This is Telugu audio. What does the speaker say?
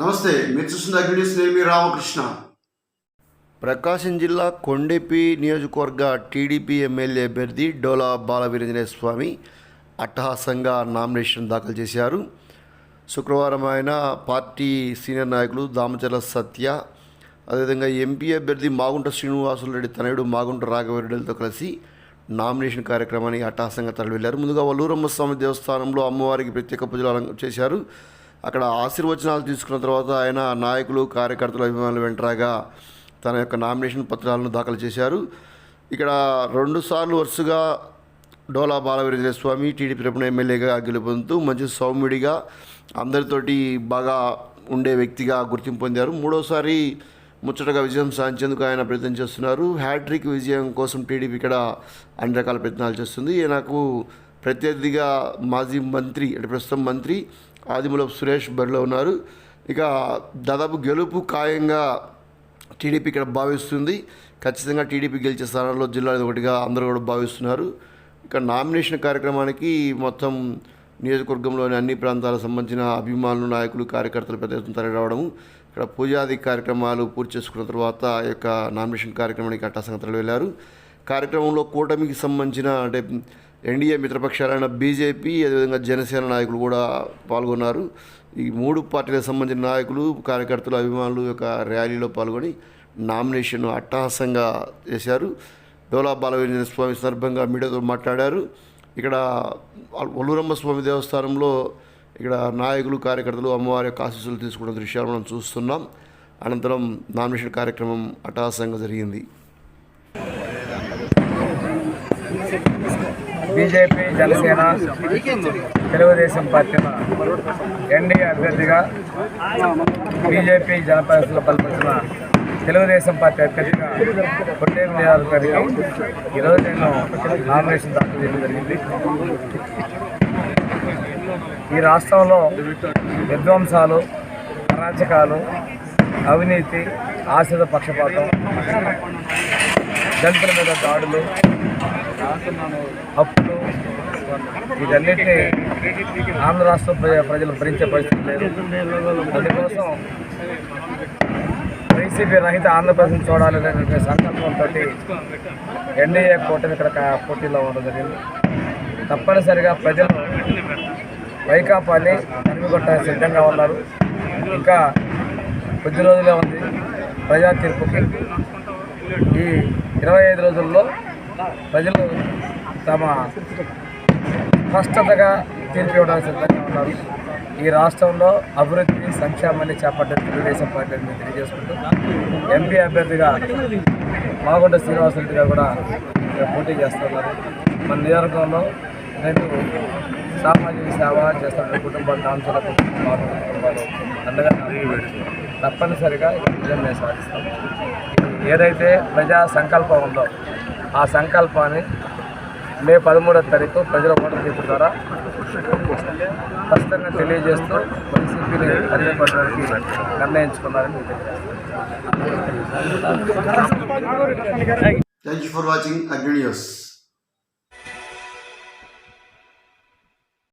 నమస్తే మీరు చూస్తున్న అగ్నిస్ నేను మీ రామకృష్ణ. ప్రకాశం జిల్లా కొండెపి నియోజకవర్గ టీడీపీ ఎమ్మెల్యే అభ్యర్థి డోలా బాలవీరేంద్ర స్వామి అట్టహాసంగా నామినేషన్ దాఖలు చేశారు. శుక్రవారం ఆయన పార్టీ సీనియర్ నాయకులు దామచర్ల సత్య అదేవిధంగా ఎంపీ అభ్యర్థి మాగుంట శ్రీనివాసులు రెడ్డి తనయుడు మాగుంట రాఘవరెడ్డిలతో కలిసి నామినేషన్ కార్యక్రమాన్ని అట్టహాసంగా తరలివెళ్ళారు. ముందుగా వల్లూరమ్మ స్వామి దేవస్థానంలో అమ్మవారికి ప్రత్యేక పూజలు చేశారు. అక్కడ ఆశీర్వచనాలు తీసుకున్న తర్వాత ఆయన నాయకులు కార్యకర్తలు అభిమానులు వెంటరాగా తన యొక్క నామినేషన్ పత్రాలను దాఖలు చేశారు. ఇక్కడ రెండుసార్లు వరుసగా డోలా బాలవీరేంద్ర స్వామి టీడీపీ తరపున ఎమ్మెల్యేగా గెలుపొందుతూ మంచి సౌమ్యుడిగా అందరితోటి బాగా ఉండే వ్యక్తిగా గుర్తింపు పొందారు. మూడోసారి ముచ్చటగా విజయం సాధించేందుకు ఆయన ప్రయత్నం చేస్తున్నారు. హ్యాట్రిక్ విజయం కోసం టీడీపీ ఇక్కడ అన్ని రకాల ప్రయత్నాలు చేస్తుంది. ఈయనకు ప్రత్యర్థిగా మాజీ మంత్రి అంటే ప్రస్తుతం మంత్రి ఆదిమూలపు సురేష్ బరిలో ఉన్నారు. ఇక దాదాపు గెలుపు ఖాయంగా టీడీపీ ఇక్కడ భావిస్తుంది. ఖచ్చితంగా టీడీపీ గెలిచే స్థానంలో జిల్లాలో ఒకటిగా అందరూ కూడా భావిస్తున్నారు. ఇక నామినేషన్ కార్యక్రమానికి మొత్తం నియోజకవర్గంలోని అన్ని ప్రాంతాలకు సంబంధించిన అభిమానులు నాయకులు కార్యకర్తలు పెద్ద ఎత్తున తరలిరావడము. ఇక్కడ పూజాది కార్యక్రమాలు పూర్తి చేసుకున్న తర్వాత ఈ యొక్క నామినేషన్ కార్యక్రమానికి అట్టా తరలి వెళ్ళారు. కార్యక్రమంలో కూటమికి సంబంధించిన అంటే ఎన్డీఏ మిత్రపక్షాలైన బీజేపీ అదేవిధంగా జనసేన నాయకులు కూడా పాల్గొన్నారు. ఈ మూడు పార్టీలకు సంబంధించిన నాయకులు కార్యకర్తలు అభిమానులు యొక్క ర్యాలీలో పాల్గొని నామినేషన్ అట్టహాసంగా చేశారు డోలా బాలవీరేంద్ర స్వామి సందర్భంగా మీడియాతో మాట్లాడారు. ఇక్కడ ఒలురమ్మ స్వామి దేవస్థానంలో ఇక్కడ నాయకులు కార్యకర్తలు అమ్మవారి యొక్క ఆశీస్సులు తీసుకున్న దృశ్యాలు మనం చూస్తున్నాం. అనంతరం నామినేషన్ కార్యక్రమం అట్టహాసంగా జరిగింది. బీజేపీ జనసేన తెలుగుదేశం పార్టీల ఎన్డీఏ అభ్యర్థిగా బీజేపీ జనపరిషత్లో బలపరిచిన తెలుగుదేశం పార్టీ అభ్యర్థిగా కొట్టేరు నియోజకవర్గానికి ఈరోజు నేను నామినేషన్ దాఖలు చేయడం జరిగింది. ఈ రాష్ట్రంలో విధ్వంసాలు అరాచకాలు అవినీతి ఆశ్రిత పక్షపాతం దళితుల మీద దాడులు అప్పులు వీటన్నిటిని ఆంధ్ర రాష్ట్ర ప్రజ- ప్రజలు భరించే పరిస్థితి లేదు. అందుకోసం వైసీపీ రహిత ఆంధ్రప్రదేశ్ చూడాలనేటువంటి సంకల్పంతో ఎన్డీఏ కూటమి ఇక్కడ పోటీలో ఉండడం జరిగింది. తప్పనిసరిగా ప్రజలు వైకాపాని తరిమికొట్టడానికి సిద్ధంగా ఉన్నారు. ఇంకా కొద్ది రోజులే ఉంది ప్రజా తీర్పుకి. ఈ ఇరవై ఐదు రోజుల్లో ప్రజలు తమ స్పష్టతగా తీర్పు ఇవ్వడానికి సిద్ధంగా ఉన్నారు. ఈ రాష్ట్రంలో అభివృద్ధి సంక్షేమాన్ని చేపట్టిన తెలుగుదేశం పార్టీ అని తెలియజేసుకుంటూ ఎంపీ అభ్యర్థిగా మాగుంట శ్రీనివాసరెడ్డి గారు కూడా పోటీ చేస్తున్నారు. మన నియోజకవర్గంలో నేను సామాజిక సేవ చేస్తున్న కుటుంబాలు కాంక్షల కుటుంబాలు తప్పనిసరిగా విజయం మేము సాధిస్తాం. ఏదైతే ప్రజా సంకల్పం ఉందో ఆ సంకల్పాన్ని మే పదమూడవ తారీఖు ప్రజల ఓటర్ తీర్పు ద్వారా స్పష్టంగా తెలియజేస్తూ వైసీపీని అరిగిపడడానికి నిర్ణయించుకున్నారని thank you for watching Agni news